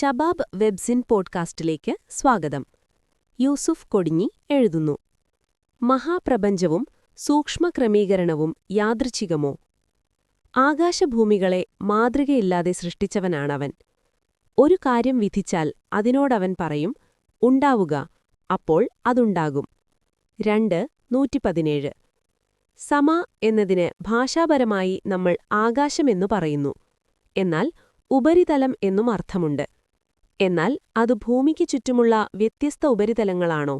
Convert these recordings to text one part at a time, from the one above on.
Shabab webzine പോഡ്കാസ്റ്റിലേക്ക് സ്വാഗതം. യൂസുഫ് കൊടിഞ്ഞി എഴുതുന്നു. മഹാപ്രപഞ്ചവും സൂക്ഷ്മക്രമീകരണവും യാദൃച്ഛികമോ? ആകാശഭൂമികളെ മാതൃകയില്ലാതെ സൃഷ്ടിച്ചവനാണവൻ. ഒരു കാര്യം വിധിച്ചാൽ അതിനോടവൻ പറയും ഉണ്ടാവുക അപ്പോൾ അതുണ്ടാകും. രണ്ട് നൂറ്റിപ്പതിനേഴ്. സമ എന്നതിന് ഭാഷാപരമായി നമ്മൾ ആകാശമെന്നു പറയുന്നു. എന്നാൽ ഉപരിതലം എന്നും അർത്ഥമുണ്ട്. എന്നാൽ അത് ഭൂമിക്ക് ചുറ്റുമുള്ള വ്യത്യസ്ത ഉപരിതലങ്ങളാണോ?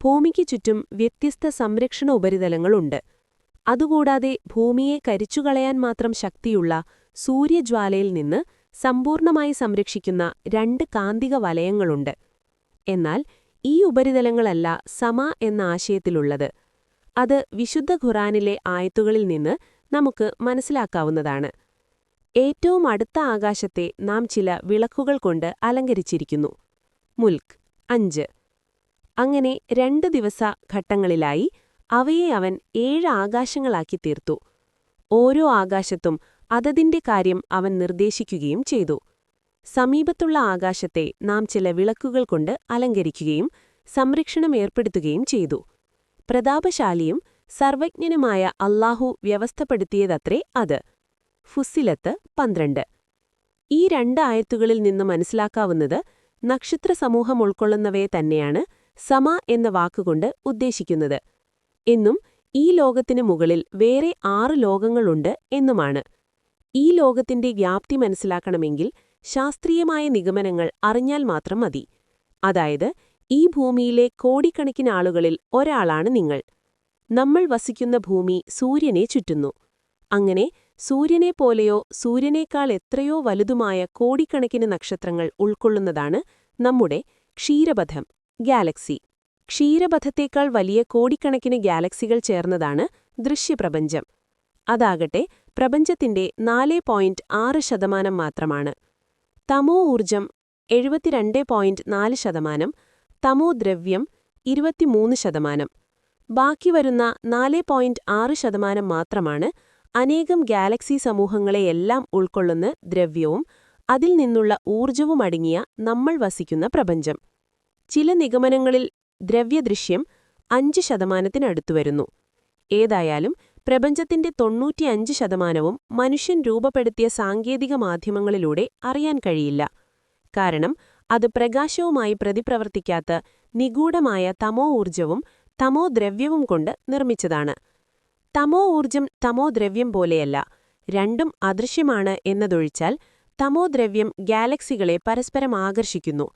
ഭൂമിക്ക് ചുറ്റും വ്യത്യസ്ത സംരക്ഷണ ഉപരിതലങ്ങളുണ്ട്. അതുകൂടാതെ ഭൂമിയെ കരിച്ചുകളയാൻ മാത്രം ശക്തിയുള്ള സൂര്യജ്വാലയിൽ നിന്ന് സമ്പൂർണമായി സംരക്ഷിക്കുന്ന രണ്ട് കാന്തിക വലയങ്ങളുണ്ട്. എന്നാൽ ഈ ഉപരിതലങ്ങളല്ല സമ എന്ന ആശയത്തിലുള്ളത്. അത് വിശുദ്ധ ഖുറാനിലെ ആയത്തുകളിൽ നിന്ന് നമുക്ക് മനസ്സിലാക്കാവുന്നതാണ്. ഏറ്റവും അടുത്ത ആകാശത്തെ നാം ചില വിളക്കുകൾ കൊണ്ട് അലങ്കരിച്ചിരിക്കുന്നു. മുൽക്ക് അഞ്ച്. അങ്ങനെ രണ്ട് ദിവസ ഘട്ടങ്ങളിലായി അവയെ അവൻ ഏഴ് ആകാശങ്ങളാക്കി തീർത്തു. ഓരോ ആകാശത്തും അതതിന്റെ കാര്യം അവൻ നിർദ്ദേശിക്കുകയും ചെയ്തു. സമീപത്തുള്ള ആകാശത്തെ നാം ചില വിളക്കുകൾ കൊണ്ട് അലങ്കരിക്കുകയും സംരക്ഷണം ഏർപ്പെടുത്തുകയും ചെയ്തു. പ്രതാപശാലിയും സർവജ്ഞനുമായ അല്ലാഹു വ്യവസ്ഥപ്പെടുത്തിയതത്രേ അത്. ഫുസ്സിലത്ത് പന്ത്രണ്ട്. ഈ രണ്ട് ആയത്തുകളിൽ നിന്ന് മനസ്സിലാക്കാവുന്നത് നക്ഷത്ര സമൂഹം ഉൾക്കൊള്ളുന്നവയെ തന്നെയാണ് സമ എന്ന വാക്കുകൊണ്ട് ഉദ്ദേശിക്കുന്നത്. എന്നും ഈ ലോകത്തിന് മുകളിൽ വേറെ ആറ് ലോകങ്ങളുണ്ട് എന്നുമാണ്. ഈ ലോകത്തിന്റെ വ്യാപ്തി മനസ്സിലാക്കണമെങ്കിൽ ശാസ്ത്രീയമായ നിഗമനങ്ങൾ അറിഞ്ഞാൽ മാത്രം മതി. അതായത് ഈ ഭൂമിയിലെ കോടിക്കണക്കിന് ആളുകളിൽ ഒരാളാണ് നിങ്ങൾ. നമ്മൾ വസിക്കുന്ന ഭൂമി സൂര്യനെ ചുറ്റുന്നു. അങ്ങനെ സൂര്യനെപ്പോലെയോ സൂര്യനേക്കാൾ എത്രയോ വലുതുമായ കോടിക്കണക്കിന് നക്ഷത്രങ്ങൾ ഉൾക്കൊള്ളുന്നതാണ് നമ്മുടെ ക്ഷീരപഥം ഗാലക്സി. ക്ഷീരപഥത്തേക്കാൾ വലിയ കോടിക്കണക്കിന് ഗാലക്സികൾ ചേർന്നതാണ് ദൃശ്യപ്രപഞ്ചം. അതാകട്ടെ പ്രപഞ്ചത്തിന്റെ നാല് പോയിന്റ് ആറ് ശതമാനം മാത്രമാണ്. തമോ ഊർജം എഴുപത്തിരണ്ട് പോയിന്റ് നാല് ശതമാനം തമോ ദ്രവ്യം ഇരുപത്തിമൂന്ന് ശതമാനം. ബാക്കി വരുന്ന നാല് പോയിന്റ് ആറ് ശതമാനം മാത്രമാണ് അനേകം ഗാലക്സി സമൂഹങ്ങളെയെല്ലാം ഉൾക്കൊള്ളുന്ന ദ്രവ്യവും അതിൽ നിന്നുള്ള ഊർജവും അടങ്ങിയ നമ്മൾ വസിക്കുന്ന പ്രപഞ്ചം. ചില നിഗമനങ്ങളിൽ ദ്രവ്യദൃശ്യം അഞ്ച് ശതമാനത്തിനടുത്തുവരുന്നു ഏതായാലും പ്രപഞ്ചത്തിന്റെ തൊണ്ണൂറ്റിയഞ്ച് ശതമാനവും മനുഷ്യൻ രൂപപ്പെടുത്തിയ സാങ്കേതിക മാധ്യമങ്ങളിലൂടെ അറിയാൻ കഴിയില്ല. കാരണം അത് പ്രകാശവുമായി പ്രതിപ്രവർത്തിക്കാത്ത നിഗൂഢമായ തമോ ഊർജവും തമോ ദ്രവ്യവും കൊണ്ട് നിർമ്മിച്ചതാണ്. തമോ ഊർജം തമോ ദ്രവ്യം പോലെയല്ല രണ്ടും അദൃശ്യമാണ് എന്നതൊഴിച്ചാൽ തമോ ദ്രവ്യം ഗാലക്സികളെ പരസ്പരം ആകർഷിക്കുന്നു.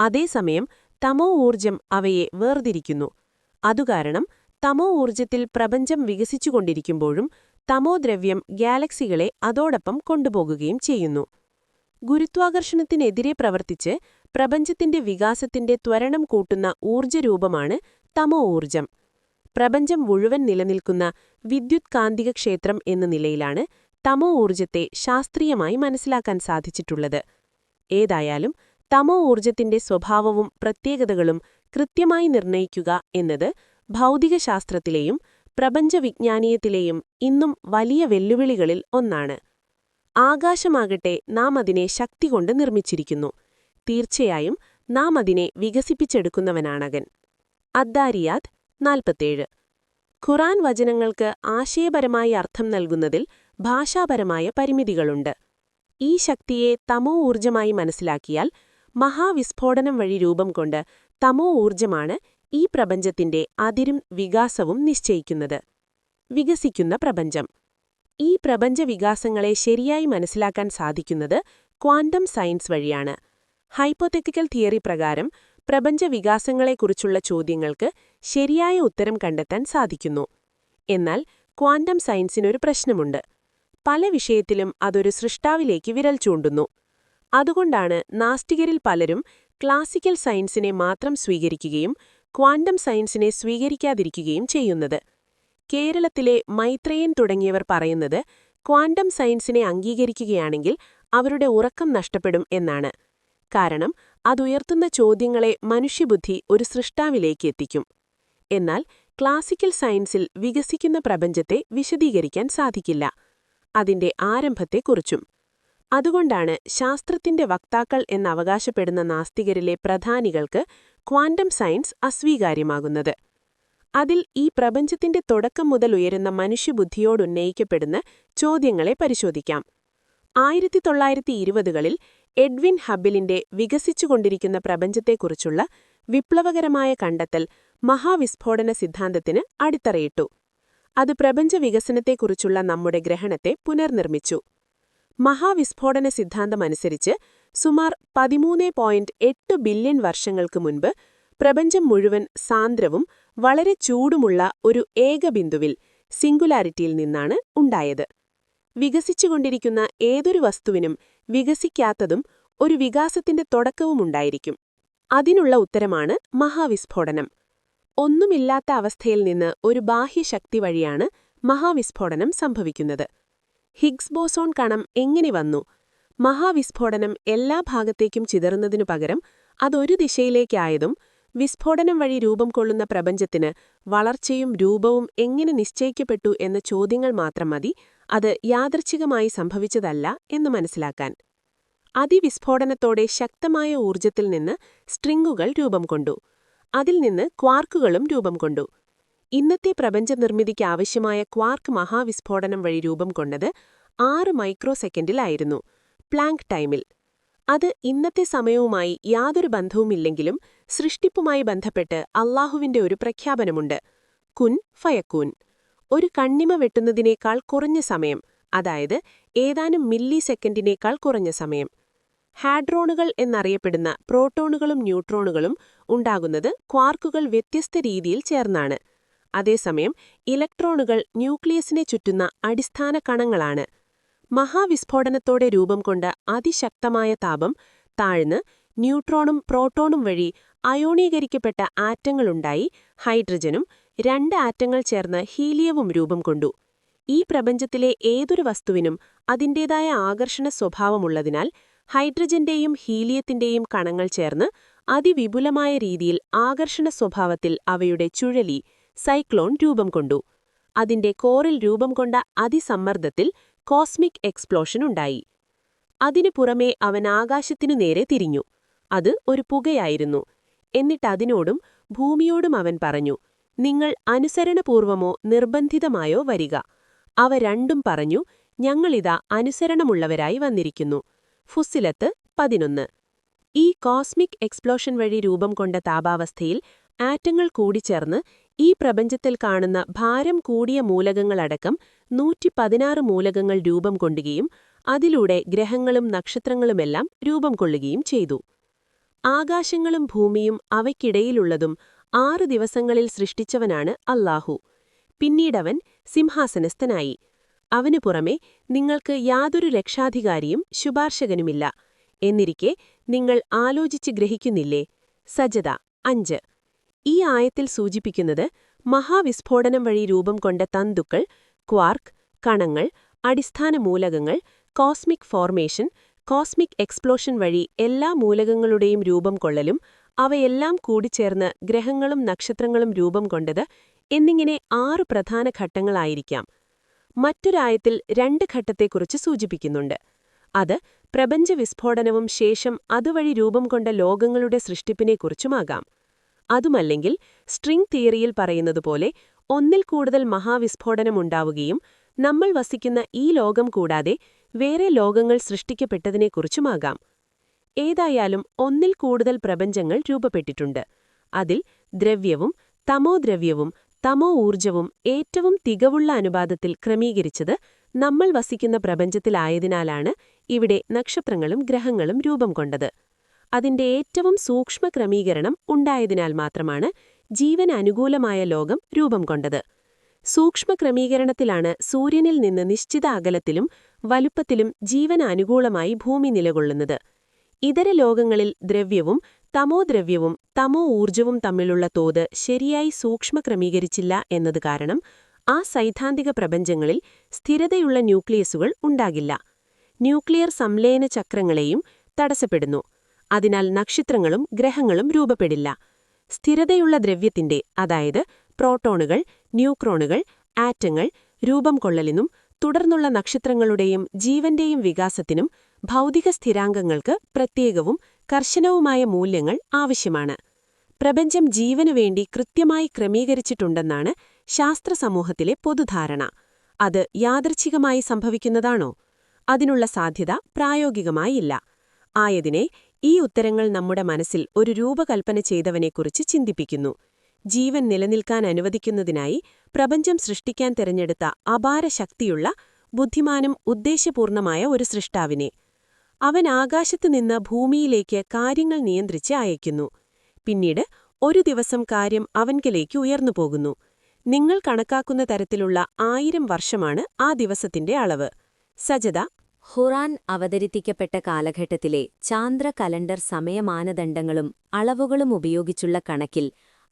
അതേസമയം തമോ ഊർജം അവയെ വേർതിരിക്കുന്നു. അതുകാരണം തമോ ഊർജത്തിൽ പ്രപഞ്ചം വികസിച്ചുകൊണ്ടിരിക്കുമ്പോഴും തമോ ദ്രവ്യം ഗാലക്സികളെ അതോടൊപ്പം കൊണ്ടുപോകുകയും ചെയ്യുന്നു. ഗുരുത്വാകർഷണത്തിനെതിരെ പ്രവർത്തിച്ച് പ്രപഞ്ചത്തിന്റെ വികാസത്തിന്റെ ത്വരണം കൂട്ടുന്ന ഊർജരൂപമാണ് തമോ ഊർജം പ്രപഞ്ചം മുഴുവൻ നിലനിൽക്കുന്ന വിദ്യുത് കാന്തിക ക്ഷേത്രം എന്ന നിലയിലാണ് തമോ ഊർജത്തെ ശാസ്ത്രീയമായി മനസ്സിലാക്കാൻ സാധിച്ചിട്ടുള്ളത്. ഏതായാലും തമോ ഊർജത്തിന്റെ സ്വഭാവവും പ്രത്യേകതകളും കൃത്യമായി നിർണയിക്കുക എന്നത് ഭൗതികശാസ്ത്രത്തിലെയും പ്രപഞ്ചവിജ്ഞാനീയത്തിലെയും ഇന്നും വലിയ വെല്ലുവിളികളിൽ ഒന്നാണ്. ആകാശമാകട്ടെ നാം അതിനെ ശക്തി കൊണ്ട് നിർമ്മിച്ചിരിക്കുന്നു. തീർച്ചയായും നാം അതിനെ വികസിപ്പിച്ചെടുക്കുന്നവനാണകൻ. അദ്ദാരിയാത് നാൽപ്പത്തേഴ് ഖുറാൻ വചനങ്ങൾക്ക് ആശയപരമായി അർത്ഥം നൽകുന്നതിൽ ഭാഷാപരമായ പരിമിതികളുണ്ട്. ഈ ശക്തിയെ തമോ ഊർജമായി മനസ്സിലാക്കിയാൽ മഹാവിസ്ഫോടനം വഴി രൂപം കൊണ്ട് തമോ ഊർജമാണ് ഈ പ്രപഞ്ചത്തിന്റെ അതിരും വികാസവും നിശ്ചയിക്കുന്നത്. വികസിക്കുന്ന പ്രപഞ്ചം. ഈ പ്രപഞ്ച വികാസങ്ങളെ ശരിയായി മനസ്സിലാക്കാൻ സാധിക്കുന്നത് ക്വാണ്ടം സയൻസ് വഴിയാണ്. ഹൈപ്പോതെറ്റിക്കൽ തിയറി പ്രകാരം പ്രപഞ്ച വികാസങ്ങളെക്കുറിച്ചുള്ള ചോദ്യങ്ങൾക്ക് ശരിയായ ഉത്തരം കണ്ടെത്താൻ സാധിക്കുന്നു. എന്നാൽ ക്വാണ്ടം സയൻസിനൊരു പ്രശ്നമുണ്ട്. പല വിഷയത്തിലും അതൊരു സൃഷ്ടാവിലേക്ക് വിരൽ ചൂണ്ടുന്നു. അതുകൊണ്ടാണ് നാസ്തികരിൽ പലരും ക്ലാസിക്കൽ സയൻസിനെ മാത്രം സ്വീകരിക്കുകയും ക്വാണ്ടം സയൻസിനെ സ്വീകരിക്കാതിരിക്കുകയും ചെയ്യുന്നത്. കേരളത്തിലെ മൈത്രേയൻ തുടങ്ങിയവർ പറയുന്നത് ക്വാണ്ടം സയൻസിനെ അംഗീകരിക്കുകയാണെങ്കിൽ അവരുടെ ഉറക്കം നഷ്ടപ്പെടും എന്നാണ്. കാരണം അതുയർത്തുന്ന ചോദ്യങ്ങളെ മനുഷ്യബുദ്ധി ഒരു സൃഷ്ടാവിലേക്ക് എത്തിക്കും. എന്നാൽ ക്ലാസിക്കൽ സയൻസിൽ വികസിക്കുന്ന പ്രപഞ്ചത്തെ വിശദീകരിക്കാൻ സാധിക്കില്ല. അതിന്റെ ആരംഭത്തെക്കുറിച്ചും. അതുകൊണ്ടാണ് ശാസ്ത്രത്തിന്റെ വക്താക്കൾ എന്നവകാശപ്പെടുന്ന നാസ്തികരിലെ പ്രധാനികൾക്ക് ക്വാണ്ടം സയൻസ് അസ്വീകാര്യമാകുന്നത്. അതിൽ ഈ പ്രപഞ്ചത്തിന്റെ തുടക്കം മുതൽ ഉയരുന്ന മനുഷ്യബുദ്ധിയോടുന്നയിക്കപ്പെടുന്ന ചോദ്യങ്ങളെ പരിശോധിക്കാം. ആയിരത്തി തൊള്ളായിരത്തി ഇരുപതുകളിൽ എഡ്വിൻ ഹബിലിന്റെ വികസിച്ചുകൊണ്ടിരിക്കുന്ന പ്രപഞ്ചത്തെക്കുറിച്ചുള്ള വിപ്ലവകരമായ കണ്ടെത്തൽ മഹാവിസ്ഫോടന സിദ്ധാന്തത്തിന് അടിത്തറയിട്ടു. അത് പ്രപഞ്ച വികസനത്തെക്കുറിച്ചുള്ള നമ്മുടെ ഗ്രഹണത്തെ പുനർനിർമ്മിച്ചു. മഹാവിസ്ഫോടന സിദ്ധാന്തമനുസരിച്ച് സുമാർ പതിമൂന്ന് പോയിന്റ് എട്ട് ബില്യൺ വർഷങ്ങൾക്ക് മുൻപ് പ്രപഞ്ചം മുഴുവൻ സാന്ദ്രവും വളരെ ചൂടുമുള്ള ഒരു ഏകബിന്ദുവിൽ സിംഗുലാരിറ്റിയിൽ നിന്നാണ് ഉണ്ടായത്. വികസിച്ചുകൊണ്ടിരിക്കുന്ന ഏതൊരു വസ്തുവിനും വികസിക്കാത്തതും ഒരു വികാസത്തിന്റെ തുടക്കവുമുണ്ടായിരിക്കും. അതിനുള്ള ഉത്തരമാണ് മഹാവിസ്ഫോടനം. ഒന്നുമില്ലാത്ത അവസ്ഥയിൽ നിന്ന് ഒരു ബാഹ്യശക്തി വഴിയാണ് മഹാവിസ്ഫോടനം സംഭവിക്കുന്നത്. ഹിഗ്സ് ബോസോൺ കണം എങ്ങനെ വന്നു? മഹാവിസ്ഫോടനം എല്ലാ ഭാഗത്തേക്കും ചിതറുന്നതിനു പകരം അതൊരു ദിശയിലേക്കായതും വിസ്ഫോടനം വഴി രൂപം കൊള്ളുന്ന പ്രപഞ്ചത്തിന് വളർച്ചയും രൂപവും എങ്ങനെ നിശ്ചയിക്കപ്പെട്ടു എന്ന ചോദ്യങ്ങൾ മാത്രം മതി അത് യാദർച്ഛികമായി സംഭവിച്ചതല്ല എന്ന് മനസ്സിലാക്കാൻ. അതിവിസ്ഫോടനത്തോടെ ശക്തമായ ഊർജത്തിൽ നിന്ന് സ്ട്രിങ്ങുകൾ രൂപം കൊണ്ടു. അതിൽ നിന്ന് ക്വാർക്കുകളും രൂപം കൊണ്ടു. ഇന്നത്തെ പ്രപഞ്ച നിർമ്മിതിക്ക് ആവശ്യമായ ക്വാർക്ക് മഹാവിസ്ഫോടനം വഴി രൂപം കൊണ്ടത് ആറ് മൈക്രോ സെക്കൻഡിലായിരുന്നു പ്ലാങ്ക് ടൈമിൽ. അത് ഇന്നത്തെ സമയവുമായി യാതൊരു ബന്ധവുമില്ലെങ്കിലും സൃഷ്ടിപ്പുമായി ബന്ധപ്പെട്ട് അള്ളാഹുവിന്റെ ഒരു പ്രഖ്യാപനമുണ്ട്. കുൻ ഫയക്കൂൻ. ഒരു കണ്ണിമ വെട്ടുന്നതിനേക്കാൾ കുറഞ്ഞ സമയം അതായത് ഏതാനും മില്ലി സെക്കൻഡിനേക്കാൾ കുറഞ്ഞ സമയം. ഹാഡ്രോണുകൾ എന്നറിയപ്പെടുന്ന പ്രോട്ടോണുകളും ന്യൂട്രോണുകളും ഉണ്ടാകുന്നത് ക്വാർക്കുകൾ വ്യത്യസ്ത രീതിയിൽ ചേർന്നാണ്. അതേസമയം ഇലക്ട്രോണുകൾ ന്യൂക്ലിയസിനെ ചുറ്റുന്ന അടിസ്ഥാന കണങ്ങളാണ്. മഹാവിസ്ഫോടനത്തോടെ രൂപം കൊണ്ട അതിശക്തമായ താപം താഴ്ന്ന് ന്യൂട്രോണും പ്രോട്ടോണും വഴി അയോണീകരിക്കപ്പെട്ട ആറ്റങ്ങളുണ്ടായി ഹൈഡ്രജനും രണ്ട് ആറ്റങ്ങൾ ചേർന്ന് ഹീലിയവും രൂപം കൊണ്ടു. ഈ പ്രപഞ്ചത്തിലെ ഏതൊരു വസ്തുവിനും അതിന്റേതായ ആകർഷണ സ്വഭാവമുള്ളതിനാൽ ഹൈഡ്രജന്റെയും ഹീലിയത്തിന്റെയും കണങ്ങൾ ചേർന്ന് അതിവിപുലമായ രീതിയിൽ ആകർഷണ സ്വഭാവത്തിൽ അവയുടെ ചുഴലി സൈക്ലോൺ രൂപം കൊണ്ടു. അതിന്റെ കോറിൽ രൂപം കൊണ്ട അതിസമ്മർദ്ദത്തിൽ കോസ്മിക് എക്സ്പ്ലോഷൻ ഉണ്ടായി. അതിനു പുറമേ അവൻ ആകാശത്തിനു നേരെ തിരിഞ്ഞു. അത് ഒരു പുകയായിരുന്നു. എന്നിട്ടതിനോടും ഭൂമിയോടും അവൻ പറഞ്ഞു നിങ്ങൾ അനുസരണപൂർവമോ നിർബന്ധിതമായോ വരിക. അവ രണ്ടും പറഞ്ഞു ഞങ്ങളിതാ അനുസരണമുള്ളവരായി വന്നിരിക്കുന്നു. ഫുസിലത്ത് പതിനൊന്ന്. ഈ കോസ്മിക് എക്സ്പ്ലോഷൻ വഴി രൂപം കൊണ്ട താപാവസ്ഥയിൽ ആറ്റങ്ങൾ കൂടിച്ചേർന്ന് ഈ പ്രപഞ്ചത്തിൽ കാണുന്ന ഭാരം കൂടിയ മൂലകങ്ങളടക്കം നൂറ്റി പതിനാറ് മൂലകങ്ങൾ രൂപം കൊണ്ടുകയും അതിലൂടെ ഗ്രഹങ്ങളും നക്ഷത്രങ്ങളുമെല്ലാം രൂപം കൊള്ളുകയും ചെയ്തു. ആകാശങ്ങളും ഭൂമിയും അവയ്ക്കിടയിലുള്ളതും ആറ് ദിവസങ്ങളിൽ സൃഷ്ടിച്ചവനാണ് അല്ലാഹു. പിന്നീടവൻ സിംഹാസനസ്ഥനായി. അവനു പുറമെ നിങ്ങൾക്ക് യാതൊരു രക്ഷാധികാരിയും ശുപാർശകനുമില്ല. എന്നിരിക്കെ നിങ്ങൾ ആലോചിച്ച് ഗ്രഹിക്കുന്നില്ലേ? സജത അഞ്ച്. ഈ ആയത്തിൽ സൂചിപ്പിക്കുന്നത് മഹാവിസ്ഫോടനം വഴി രൂപം കൊണ്ട തന്തുക്കൾ ക്വാർക്ക് കണങ്ങൾ അടിസ്ഥാന മൂലകങ്ങൾ കോസ്മിക് ഫോർമേഷൻ കോസ്മിക് എക്സ്പ്ലോഷൻ വഴി എല്ലാ മൂലകങ്ങളുടെയും രൂപം കൊള്ളലും അവയെല്ലാം കൂടിച്ചേർന്ന് ഗ്രഹങ്ങളും നക്ഷത്രങ്ങളും രൂപം കൊണ്ടത് എന്നിങ്ങനെ ആറ് പ്രധാന ഘട്ടങ്ങളായിരിക്കാം. മറ്റൊരായത്തിൽ രണ്ട് ഘട്ടത്തെക്കുറിച്ച് സൂചിപ്പിക്കുന്നുണ്ട്. അത് പ്രപഞ്ച വിസ്ഫോടനവും ശേഷം അതുവഴി രൂപം കൊണ്ട ലോകങ്ങളുടെ സൃഷ്ടിപ്പിനെക്കുറിച്ചുമാകാം. അതുമല്ലെങ്കിൽ സ്ട്രിംഗ് തിയറിയിൽ പറയുന്നതുപോലെ ഒന്നിൽ കൂടുതൽ മഹാവിസ്ഫോടനമുണ്ടാവുകയും നമ്മൾ വസിക്കുന്ന ഈ ലോകം കൂടാതെ വേറെ ലോകങ്ങൾ സൃഷ്ടിക്കപ്പെട്ടതിനെക്കുറിച്ചുമാകാം. ഏതായാലും ഒന്നിൽ കൂടുതൽ പ്രപഞ്ചങ്ങൾ രൂപപ്പെട്ടിട്ടുണ്ട്. അതിൽ ദ്രവ്യവും തമോദ്രവ്യവും തമോ ഊർജവും ഏറ്റവും തികവുള്ള അനുപാതത്തിൽ ക്രമീകരിച്ചത് നമ്മൾ വസിക്കുന്ന പ്രപഞ്ചത്തിലായതിനാലാണ് ഇവിടെ നക്ഷത്രങ്ങളും ഗ്രഹങ്ങളും രൂപം കൊണ്ടത്. അതിന്റെ ഏറ്റവും സൂക്ഷ്മ ക്രമീകരണം ഉണ്ടായതിനാൽ മാത്രമാണ് ജീവൻ അനുകൂലമായ ലോകം രൂപം കൊണ്ടത്. സൂക്ഷ്മ ക്രമീകരണത്തിലാണ് സൂര്യനിൽ നിന്ന് നിശ്ചിത അകലത്തിലും വലുപ്പത്തിലും ജീവൻ അനുകൂലമായി ഭൂമി നിലകൊള്ളുന്നത്. ഇതര ലോകങ്ങളിൽ ദ്രവ്യവും തമോദ്രവ്യവും തമോ ഊർജവും തമ്മിലുള്ള തോത് ശരിയായി സൂക്ഷ്മക്രമീകരിച്ചില്ല എന്നത് കാരണം ആ സൈദ്ധാന്തിക പ്രപഞ്ചങ്ങളിൽ സ്ഥിരതയുള്ള ന്യൂക്ലിയസുകൾ ഉണ്ടാകില്ല. ന്യൂക്ലിയർ സംലയന ചക്രങ്ങളെയും തടസ്സപ്പെടുന്നു. അതിനാൽ നക്ഷത്രങ്ങളും ഗ്രഹങ്ങളും രൂപപ്പെടില്ല. സ്ഥിരതയുള്ള ദ്രവ്യത്തിന്റെ അതായത് പ്രോട്ടോണുകൾ ന്യൂക്രോണുകൾ ആറ്റങ്ങൾ രൂപം കൊള്ളലിനും തുടർന്നുള്ള നക്ഷത്രങ്ങളുടെയും ജീവന്റെയും വികാസത്തിനും ഭൗതിക സ്ഥിരാംഗങ്ങൾക്ക് പ്രത്യേകവും കർശനവുമായ മൂല്യങ്ങൾ ആവശ്യമാണ്. പ്രപഞ്ചം ജീവനു വേണ്ടി കൃത്യമായി ക്രമീകരിച്ചിട്ടുണ്ടെന്നാണ് ശാസ്ത്രസമൂഹത്തിലെ പൊതുധാരണ. അത് യാദർച്ഛികമായി സംഭവിക്കുന്നതാണോ? അതിനുള്ള സാധ്യത പ്രായോഗികമായില്ല. ആയതിനെ ഈ ഉത്തരങ്ങൾ നമ്മുടെ മനസ്സിൽ ഒരു രൂപകൽപ്പന ചെയ്തവനെക്കുറിച്ച് ചിന്തിപ്പിക്കുന്നു. ജീവൻ നിലനിൽക്കാൻ അനുവദിക്കുന്നതിനായി പ്രപഞ്ചം സൃഷ്ടിക്കാൻ തിരഞ്ഞെടുത്ത അപാര ശക്തിയുള്ള ബുദ്ധിമാനും ഉദ്ദേശ്യപൂർണമായ ഒരു സൃഷ്ടാവിനെ. അവൻ ആകാശത്തുനിന്ന് ഭൂമിയിലേക്ക് കാര്യങ്ങൾ നിയന്ത്രിച്ച് അയക്കുന്നു പിന്നീട് ഒരു ദിവസം കാര്യം അവൻകിലേക്ക് ഉയർന്നു പോകുന്നു. നിങ്ങൾ കണക്കാക്കുന്ന തരത്തിലുള്ള ആയിരം വർഷമാണ് ആ ദിവസത്തിന്റെ അളവ് സജത ഹുറാൻ അവതരിപ്പിക്കപ്പെട്ട കാലഘട്ടത്തിലെ ചാന്ദ്ര കലണ്ടർ സമയമാനദണ്ഡങ്ങളും അളവുകളും ഉപയോഗിച്ചുള്ള കണക്കിൽ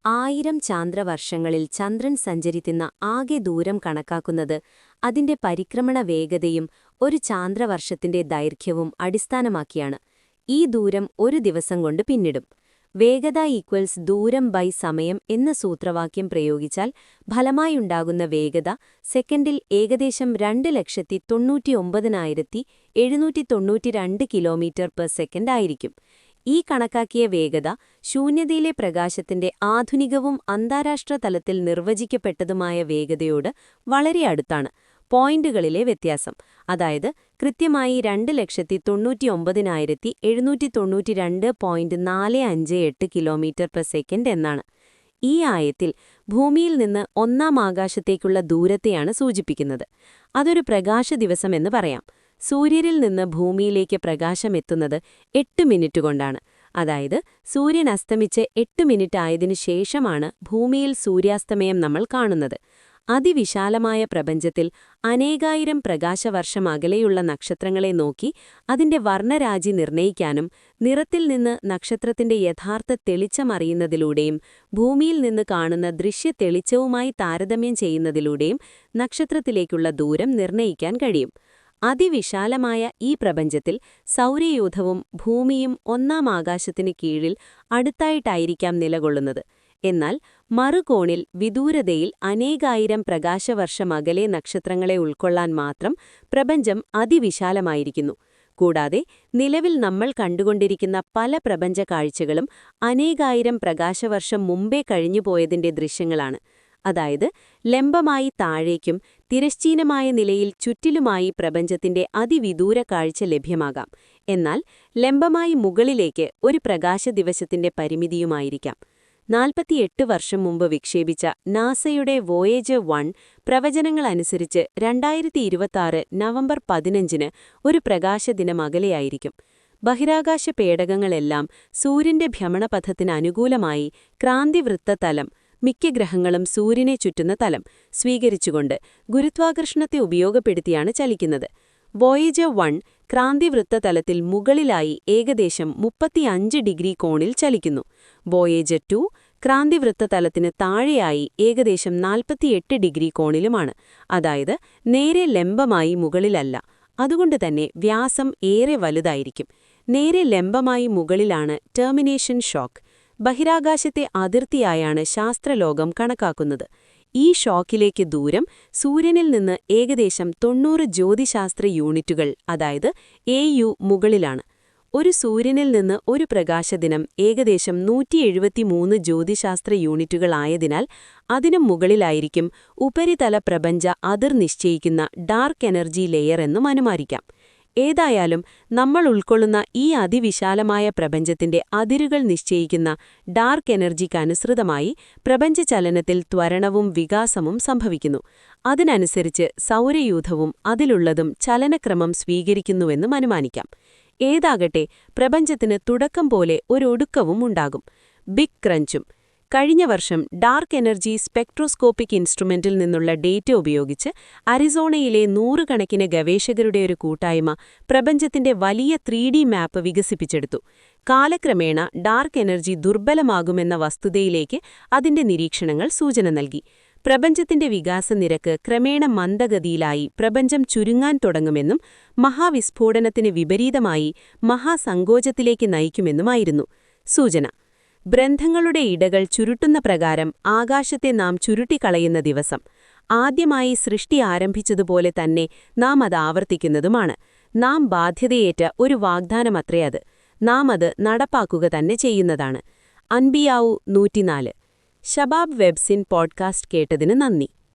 ആയിരം ചാന്ദ്രവർഷങ്ങളിൽ ചന്ദ്രൻ സഞ്ചരിക്കുന്ന ആകെ ദൂരം കണക്കാക്കുന്നത് അതിന്റെ പരിക്രമണ വേഗതയും ഒരു ചാന്ദ്രവർഷത്തിന്റെ ദൈർഘ്യവും അടിസ്ഥാനമാക്കിയാണ്. ഈ ദൂരം ഒരു ദിവസം കൊണ്ട് പിന്നിടും. വേഗത ഈക്വൽസ് ദൂരം ബൈ സമയം എന്ന സൂത്രവാക്യം പ്രയോഗിച്ചാൽ ഫലമായുണ്ടാകുന്ന വേഗത സെക്കൻഡിൽ ഏകദേശം രണ്ട് ലക്ഷത്തി തൊണ്ണൂറ്റിയൊമ്പതിനായിരത്തി എഴുന്നൂറ്റി തൊണ്ണൂറ്റിരണ്ട് കിലോമീറ്റർ പെർ സെക്കൻഡ് ആയിരിക്കും. ഈ കണക്കാക്കിയ വേഗത ശൂന്യതയിലെ പ്രകാശത്തിന്റെ ആധുനികവും അന്താരാഷ്ട്ര തലത്തിൽ നിർവചിക്കപ്പെട്ടതുമായ വേഗതയോട് വളരെ അടുത്താണ് പോയിന്റുകളിലെ വ്യത്യാസം. അതായത് കൃത്യമായി രണ്ട് ലക്ഷത്തി തൊണ്ണൂറ്റി ഒമ്പതിനായിരത്തി എഴുന്നൂറ്റി തൊണ്ണൂറ്റി രണ്ട് പോയിന്റ് നാല് അഞ്ച് എട്ട് കിലോമീറ്റർ പെർ സെക്കൻഡ് എന്നാണ്. ഈ ആയത്തിൽ ഭൂമിയിൽ നിന്ന് ഒന്നാം ആകാശത്തേക്കുള്ള ദൂരത്തെയാണ് സൂചിപ്പിക്കുന്നത്. അതൊരു പ്രകാശ ദിവസമെന്ന് പറയാം. സൂര്യരിൽ നിന്ന് ഭൂമിയിലേക്ക് പ്രകാശമെത്തുന്നത് എട്ട് മിനിറ്റ് കൊണ്ടാണ്. അതായത് സൂര്യൻ അസ്തമിച്ച് എട്ട് മിനിറ്റ് ആയതിനു ശേഷമാണ് ഭൂമിയിൽ സൂര്യാസ്തമയം നമ്മൾ കാണുന്നത്. അതിവിശാലമായ പ്രപഞ്ചത്തിൽ അനേകായിരം പ്രകാശവർഷം അകലെയുള്ള നക്ഷത്രങ്ങളെ നോക്കി അതിന്റെ വർണരാജി നിർണയിക്കാനും നിറത്തിൽ നിന്ന് നക്ഷത്രത്തിന്റെ യഥാർത്ഥ തെളിച്ചമറിയുന്നതിലൂടെയും ഭൂമിയിൽ നിന്ന് കാണുന്ന ദൃശ്യ തെളിച്ചവുമായി താരതമ്യം ചെയ്യുന്നതിലൂടെയും നക്ഷത്രത്തിലേക്കുള്ള ദൂരം നിർണയിക്കാൻ കഴിയും. അതിവിശാലമായ ഈ പ്രപഞ്ചത്തിൽ സൗരയൂഥവും ഭൂമിയും ഒന്നാം ആകാശത്തിന് കീഴിൽ അടുത്തായിട്ടായിരിക്കാം നിലകൊള്ളുന്നത്. എന്നാൽ മറുകോണിൽ വിദൂരതയിൽ അനേകായിരം പ്രകാശവർഷം അകലെ നക്ഷത്രങ്ങളെ ഉൾക്കൊള്ളാൻ മാത്രം പ്രപഞ്ചം അതിവിശാലമായിരിക്കുന്നു. കൂടാതെ നിലവിൽ നമ്മൾ കണ്ടുകൊണ്ടിരിക്കുന്ന പല പ്രപഞ്ച കാഴ്ചകളും അനേകായിരം പ്രകാശവർഷം മുമ്പേ കഴിഞ്ഞുപോയതിന്റെ ദൃശ്യങ്ങളാണ്. അതായത് ലംബമായി താഴേക്കും തിരശ്ചീനമായ നിലയിൽ ചുറ്റിലുമായി പ്രപഞ്ചത്തിന്റെ അതിവിദൂര കാഴ്ച ലഭ്യമാകാം. എന്നാൽ ലംബമായി മുകളിലേക്ക് ഒരു പ്രകാശ ദിവസത്തിന്റെ പരിമിതിയുമായിരിക്കാം. നാൽപ്പത്തിയെട്ട് വർഷം മുമ്പ് വിക്ഷേപിച്ച നാസയുടെ വോയേജ് വൺ പ്രവചനങ്ങളനുസരിച്ച് രണ്ടായിരത്തി ഇരുപത്തിയാറ് നവംബർ പതിനഞ്ചിന് ഒരു പ്രകാശദിനം അകലെയായിരിക്കും ബഹിരാകാശ പേടകങ്ങളെല്ലാം സൂര്യന്റെ ഭ്രമണപഥത്തിന് അനുകൂലമായി ക്രാന്തിവൃത്തതലം മിക്ക ഗ്രഹങ്ങളും സൂര്യനെ ചുറ്റുന്ന തലം സ്വീകരിച്ചുകൊണ്ട് ഗുരുത്വാകർഷണത്തെ ഉപയോഗപ്പെടുത്തിയാണ് ചലിക്കുന്നത്. വോയേജർ വൺ ക്രാന്തിവൃത്തതലത്തിൽ മുകളിലായി ഏകദേശം മുപ്പത്തിയഞ്ച് ഡിഗ്രി കോണിൽ ചലിക്കുന്നു. വോയേജർ ടു ക്രാന്തിവൃത്തതലത്തിന് താഴെയായി ഏകദേശം നാൽപ്പത്തിയെട്ട് ഡിഗ്രി കോണിലുമാണ്. അതായത് നേരെ ലംബമായി മുകളിലല്ല. അതുകൊണ്ട് തന്നെ വ്യാസം ഏറെ വലുതായിരിക്കും. നേരെ ലംബമായി മുകളിലാണ് ടെർമിനേഷൻ ഷോക്ക്. ബഹിരാകാശത്തെ അതിർത്തിയായാണ് ശാസ്ത്രലോകം കണക്കാക്കുന്നത്. ഈ ഷോക്കിലേക്ക് ദൂരം സൂര്യനിൽ നിന്ന് ഏകദേശം തൊണ്ണൂറ് ജ്യോതിശാസ്ത്ര യൂണിറ്റുകൾ അതായത് എ യു മുകളിലാണ്. ഒരു സൂര്യനിൽ നിന്ന് ഒരു പ്രകാശദിനം ഏകദേശം നൂറ്റി എഴുപത്തിമൂന്ന് ജ്യോതിശാസ്ത്ര യൂണിറ്റുകളായതിനാൽ അതിനു മുകളിലായിരിക്കും ഉപരിതല പ്രപഞ്ച അതിർ നിശ്ചയിക്കുന്ന ഡാർക്ക് എനർജി ലെയർ എന്നും അനുമാനിക്കാം. ഏതായാലും നമ്മൾ ഉൾക്കൊള്ളുന്ന ഈ അതിവിശാലമായ പ്രപഞ്ചത്തിന്റെ അതിരുകൾ നിശ്ചയിക്കുന്ന ഡാർക്ക് എനർജിക്കനുസൃതമായി പ്രപഞ്ചചലനത്തിൽ ത്വരണവും വികാസവും സംഭവിക്കുന്നു. അതിനനുസരിച്ച് സൗരയൂഥവും അതിലുള്ളതും ചലനക്രമം സ്വീകരിക്കുന്നുവെന്നും അനുമാനിക്കാം. ഏതാകട്ടെ പ്രപഞ്ചത്തിന് തുടക്കം പോലെ ഒരൊടുക്കവും ഉണ്ടാകും. ബിഗ് ക്രഞ്ചും കഴിഞ്ഞ വർഷം ഡാർക്ക് എനർജി സ്പെക്ട്രോസ്കോപ്പിക് ഇൻസ്ട്രുമെന്റിൽ നിന്നുള്ള ഡേറ്റ ഉപയോഗിച്ച് അരിസോണയിലെ നൂറുകണക്കിന് ഗവേഷകരുടെ ഒരു കൂട്ടായ്മ പ്രപഞ്ചത്തിന്റെ വലിയ ത്രീ മാപ്പ് വികസിപ്പിച്ചെടുത്തു. കാലക്രമേണ ഡാർക്ക് എനർജി ദുർബലമാകുമെന്ന വസ്തുതയിലേക്ക് അതിന്റെ നിരീക്ഷണങ്ങൾ സൂചന നൽകി. പ്രപഞ്ചത്തിന്റെ വികാസ നിരക്ക് ക്രമേണ മന്ദഗതിയിലായി പ്രപഞ്ചം ചുരുങ്ങാൻ തുടങ്ങുമെന്നും മഹാവിസ്ഫോടനത്തിന് വിപരീതമായി മഹാസങ്കോചത്തിലേക്ക് നയിക്കുമെന്നുമായിരുന്നു സൂചന. ബ്രന്ഥങ്ങളുടെ ഇടകൾ ചുരുട്ടുന്ന പ്രകാരം ആകാശത്തെ നാം ചുരുട്ടിക്കളയുന്ന ദിവസം. ആദ്യമായി സൃഷ്ടി ആരംഭിച്ചതുപോലെ തന്നെ നാം അത് ആവർത്തിക്കുന്നതുമാണ്. നാം ബാധ്യതയേറ്റ ഒരു വാഗ്ദാനമത്രേ അത്. നാം അത് നടപ്പാക്കുക തന്നെ ചെയ്യുന്നതാണ്. അൻബിയാവു നൂറ്റിനാല്. ഷബാബ് വെബ്സിൻ പോഡ്കാസ്റ്റ് കേട്ടതിന് നന്ദി.